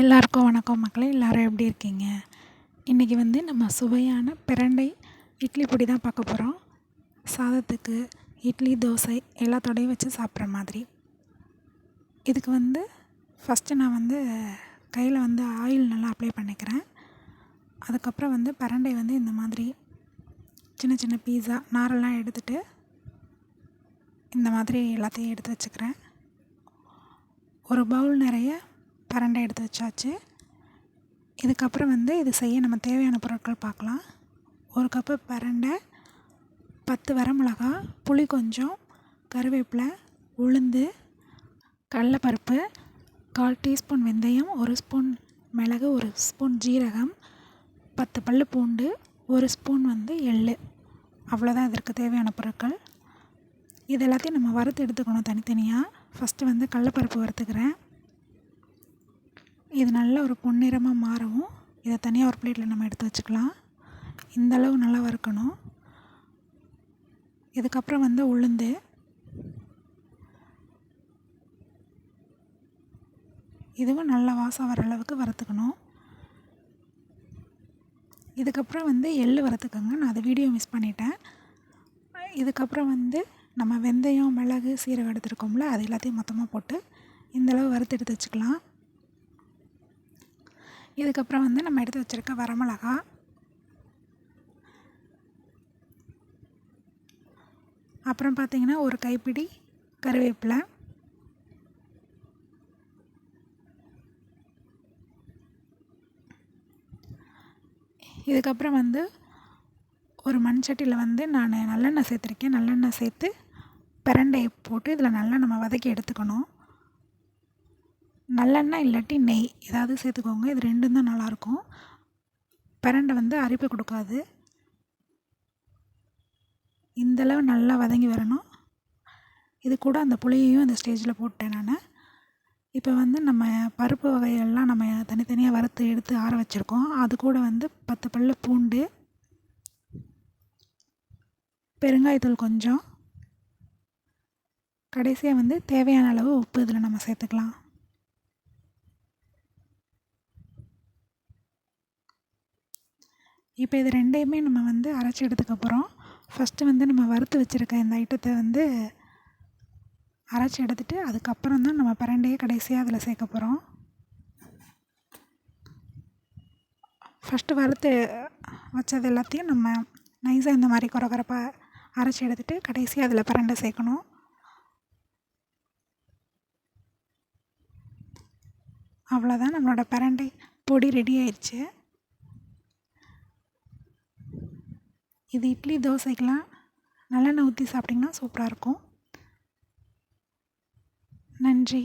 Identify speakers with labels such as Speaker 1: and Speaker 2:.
Speaker 1: எல்லாருக்கும் வணக்கம் மக்களே எல்லோரும் எப்படி இருக்கீங்க? இன்றைக்கி வந்து நம்ம சுவையான பிரண்டை இட்லி பொடி தான் பார்க்க போகிறோம் சாதத்துக்கு இட்லி தோசை எல்லாத்தோடையும் வச்சு சாப்பிட்ற மாதிரி. இதுக்கு வந்து ஃபஸ்ட்டு நான் வந்து கையில் வந்து ஆயில் நல்லா அப்ளை பண்ணிக்கிறேன். அதுக்கப்புறம் வந்து பிரண்டை வந்து இந்த மாதிரி சின்ன சின்ன பீஸா நாரெல்லாம் எடுத்துகிட்டு இந்த மாதிரி எல்லாத்தையும் எடுத்து வச்சுக்கிறேன். ஒரு பவுல் நிறைய பரண்டை எடுத்து வச்சாச்சு. இதுக்கப்புறம் வந்து இது செய்ய நம்ம தேவையான பொருட்கள் பார்க்கலாம். ஒரு கப்பு பரண்டை பத்து வரமிளகா புளி கொஞ்சம் கருவேப்பிலை உளுந்து கடலப்பருப்பு கால் டீஸ்பூன் வெந்தயம் ஒரு ஸ்பூன் மிளகு ஒரு ஸ்பூன் ஜீரகம் பத்து பல் பூண்டு ஒரு ஸ்பூன் வந்து எள் அவ்வளோதான் இதற்கு தேவையான பொருட்கள். இது எல்லாத்தையும் நம்ம வறுத்து எடுத்துக்கணும் தனித்தனியாக ஃபஸ்ட்டு வந்து கடலப்பருப்பு வறுத்துக்கிறேன். இது நல்ல ஒரு பொன்னிறமாக மாறவும் இதை தனியாக ஒரு பிளேட்டில் நம்ம எடுத்து வச்சுக்கலாம். இந்தளவு நல்லா வறுக்கணும். இதுக்கப்புறம் வந்து உளுந்து. இதுவும் நல்லா வாசம் வர அளவுக்கு வறுத்துக்கணும். இதுக்கப்புறம் வந்து எள் வறுத்துக்கோங்க. நான் அதை வீடியோ மிஸ் பண்ணிட்டேன். இதுக்கப்புறம் வந்து நம்ம வெந்தயம் மிளகு சீரகம் எடுத்துருக்கோம்ல அது எல்லாத்தையும் மொத்தமாக போட்டு இந்தளவு வறுத்து எடுத்து வச்சுக்கலாம். இதுக்கப்புறம் வந்து நம்ம எடுத்து வச்சுருக்க வரமிளகா அப்புறம் பார்த்திங்கன்னா ஒரு கைப்பிடி கருவேப்பிலை. இதுக்கப்புறம் வந்து ஒரு மண் சட்டியில் வந்து நான் நல்லெண்ணெய் சேர்த்துருக்கேன். நல்லெண்ணெய் சேர்த்து பிரண்டையை போட்டு இதில் நல்லா நம்ம வதக்கி எடுத்துக்கணும். நல்லெண்ணெய் இல்லாட்டி நெய் ஏதாவது சேர்த்துக்கோங்க. இது ரெண்டும் தான் நல்லாயிருக்கும். பிரண்டை வந்து அரிப்பு கொடுக்காது. இந்தளவு நல்லா வதங்கி வரணும். இது கூட அந்த புளியையும் அந்த ஸ்டேஜில் போட்டேன் நான். இப்போ வந்து நம்ம பருப்பு வகைகள்லாம் நம்ம தனித்தனியாக வறுத்து எடுத்து ஆற வச்சுருக்கோம். அது கூட வந்து பத்து பல்ல பூண்டு பெருங்காயத்தூள் கொஞ்சம். கடைசியாக வந்து தேவையான அளவு உப்பு இதில் நம்ம சேர்த்துக்கலாம். இப்போ இது ரெண்டையுமே நம்ம வந்து அரைச்சி எடுத்துக்க போகிறோம் ஃபஸ்ட்டு வந்து நம்ம வறுத்து வச்சுருக்க இந்த ஐட்டத்தை வந்து அரைச்சி எடுத்துகிட்டு அதுக்கப்புறம் தான் நம்ம பரண்டையே கடைசியாக அதில் சேர்க்க போகிறோம் ஃபஸ்ட்டு வறுத்து வச்சது எல்லாத்தையும் நம்ம நைஸாக இந்த மாதிரி குறை குறைப்பாக அரைச்சி எடுத்துகிட்டு கடைசியாக அதில் பரண்டை சேர்க்கணும். அவ்வளோதான் நம்மளோட பிரண்டை பொடி ரெடி ஆயிடுச்சு. இது இட்லி தோசைக்கெலாம் நல்லெண்ணெய் ஊற்றி சாப்பிட்டிங்கன்னா சூப்பராக இருக்கும். நன்றி.